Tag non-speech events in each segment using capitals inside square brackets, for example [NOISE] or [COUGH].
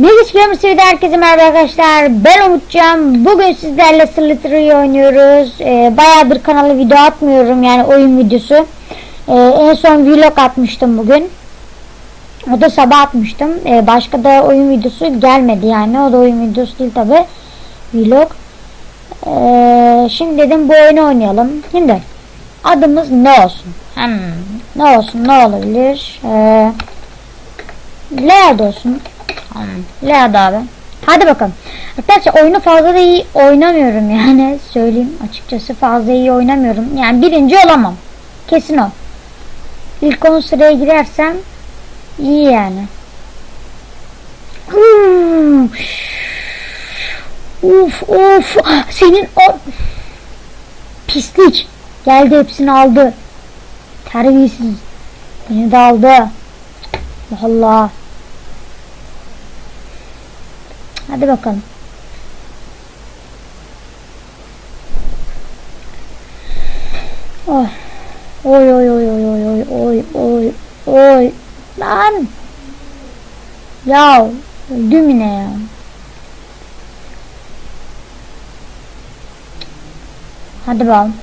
Bilgis TV'de herkese merhaba arkadaşlar. Ben Umutcan. Bugün sizlerle Slytherin oynuyoruz. Ee, bayağıdır kanala video atmıyorum yani oyun videosu. Ee, en son vlog atmıştım bugün. O da sabah atmıştım. Ee, başka da oyun videosu gelmedi yani. O da oyun videosu değil tabi. Vlog. Ee, şimdi dedim bu oyunu oynayalım. Şimdi adımız ne olsun? Hmm, ne olsun ne olabilir? Ee, Lead olsun. Hmm, Lead abi. Hadi bakalım. Arkadaşlar oyunu fazla da iyi oynamıyorum yani. Söyleyeyim açıkçası fazla iyi oynamıyorum. Yani birinci olamam. Kesin o. İlk 10 sıraya girersem iyi yani. Uf uf. Senin o pislik. Geldi hepsini aldı. Terbiyesiz. Beni de aldı. Allah. Hadi bakalım. Oy. Oy oy oy oy oy oy oy oy oy. Lan. Ya öldüm yine ya. Hadi bakalım.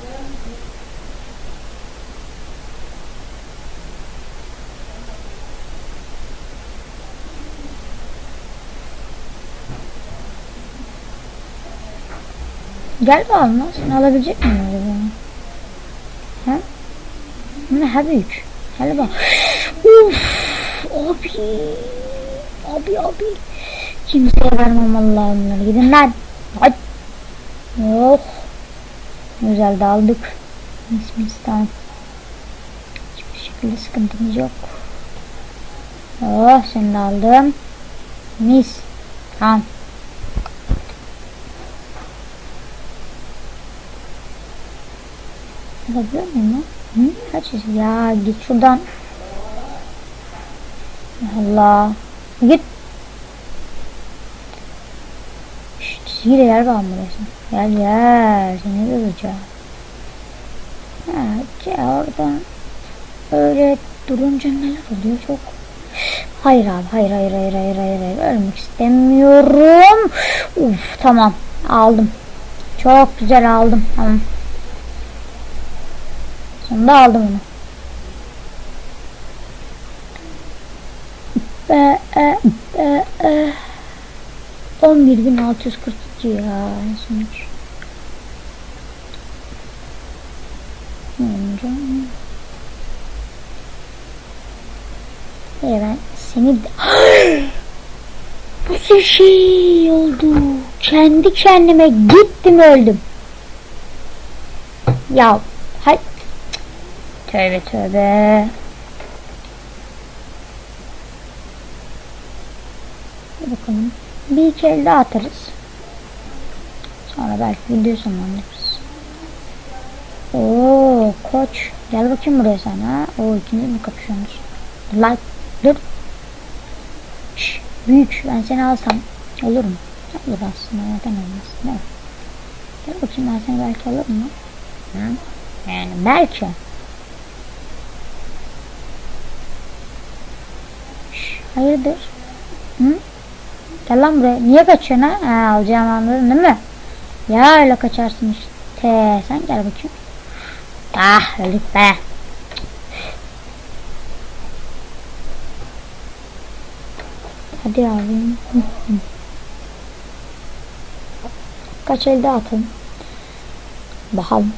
Gel bakalım lan. Alabilecek miyim bunu? Ha? Bu ne ha büyük. Hele bak. Uf, abi. Abi abi. Kimseye vermem Allah'ım bunları. Gidin lan. Hadi. Oh. Güzel de aldık. Mis mis tamam. Hiçbir şekilde sıkıntımız yok. Oh seni de aldım. Mis. Tamam. Alabiliyor muyum lan? Hı? Kaç yaş- Ya git şuradan. Allah. Git. Şşt çizgiyle yer var? Gel gel. Seni göreceğim. Ha, oradan. Öyle durunca neler oluyor çok. Hayır abi hayır hayır hayır hayır hayır hayır ölmek istemiyorum. Uf tamam aldım. Çok güzel aldım. Tamam. Sonunda aldım onu. Be, e, be, e. 11.642 ya en sonuç. Ee, ben seni. [GASPS] Bu şey oldu. Kendi kendime gittim öldüm. Ya Tövbe tövbe. Bakalım. Bir iki el daha atarız. Sonra belki video sonlandırırız. Oo koç. Gel bakayım buraya sen ha. Oo ikiniz mi kapışıyorsunuz? Like dur. Şş, büyük ben seni alsam olur mu? Olur aslında neden olmaz. Ne? Gel bakayım ben seni belki alırım mı? Hı? Yani belki. Hayırdır? Hı? Gel lan buraya. Niye kaçıyorsun ha? ha alacağım anladın değil mi? Ya öyle kaçarsın işte. Sen gel bakayım. Ah öldük be. Hadi hı. Kaç elde atın. Bakalım.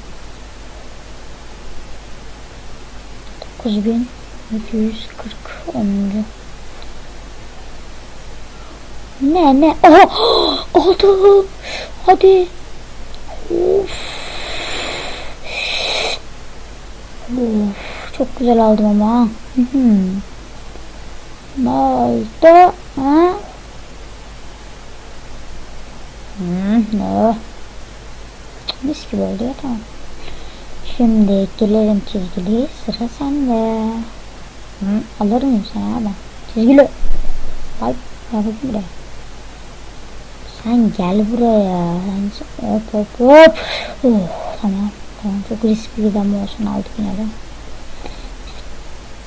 9740 10. Ne ne? Oha! [GASPS] Aldım. Hadi. Of. Of. Çok güzel aldım ama. Hı hı. Ne oldu? Ha? Hı, ne? Mis gibi oldu ya tamam. Şimdi gelelim çizgili. Sıra sende. Hı, alır mıyım sana abi? Çizgili. Ay, ya bakayım buraya. Sen gel buraya. Sen hop hop hop. Oh, tamam. Tamam çok riskli bir dama olsun aldık yine de.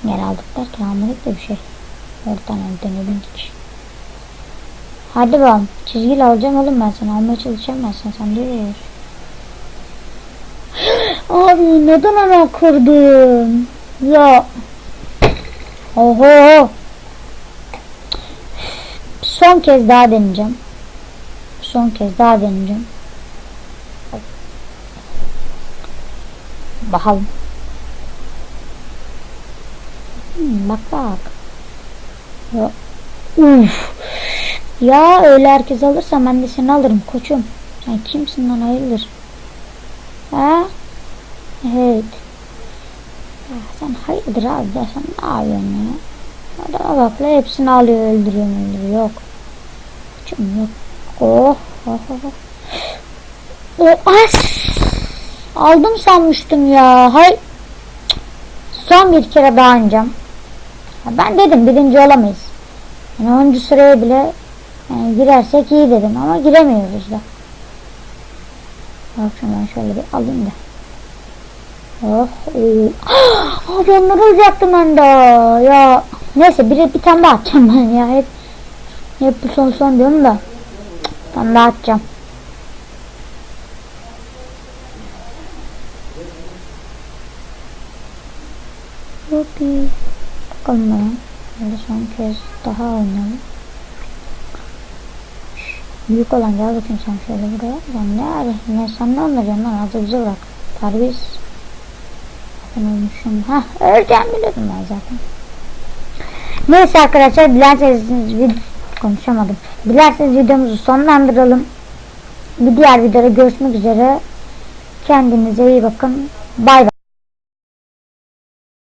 Yer aldık derken almadık da bir şey. Oradan dönelim hiç. Hadi bakalım. Çizgiyle alacağım oğlum ben seni. Almaya çalışacağım ben seni. Sen dur. [GASPS] Abi neden ama kırdın? Ya. Oho. Son kez daha deneyeceğim. Son kez daha deneyeceğim. Bakalım. Hmm, bak bak. Ya. Uf. Ya öyle herkes alırsa ben de seni alırım koçum. Sen kimsin lan hayırdır? Ha? Evet. Ya sen hayırdır abi ya sen ne yapıyorsun ya? Adama bak la hepsini alıyor öldürüyor öldürüyor yok. Koçum yok. Oh. Oh oh oh. O as. Aldım sanmıştım ya. Hay. Son bir kere daha oynayacağım. Ya Ben dedim birinci olamayız. Yani 10. sıraya bile yani girersek iyi dedim ama giremiyoruz da. Bak ben şöyle bir alayım da. Oh, iyi. [GASPS] Abi onları alacaktım ben de. Ya neyse bir, bir tane daha atacağım ben ya. Hep, hep bu son son diyorum da. Tane daha atacağım. Hopi. Bakalım bana. Böyle son kez daha oynayalım. Büyük olan gel bakayım sen şöyle buraya. Lan ne ara? Ne sen ne anlayacaksın lan? Azı bize bırak. Terbiyesiz. Ben olmuşum. Hah öleceğim biliyordum ben zaten. Neyse arkadaşlar dilerseniz konuşamadım. Dilerseniz videomuzu sonlandıralım. Bir diğer videoda görüşmek üzere. Kendinize iyi bakın. Bay bay.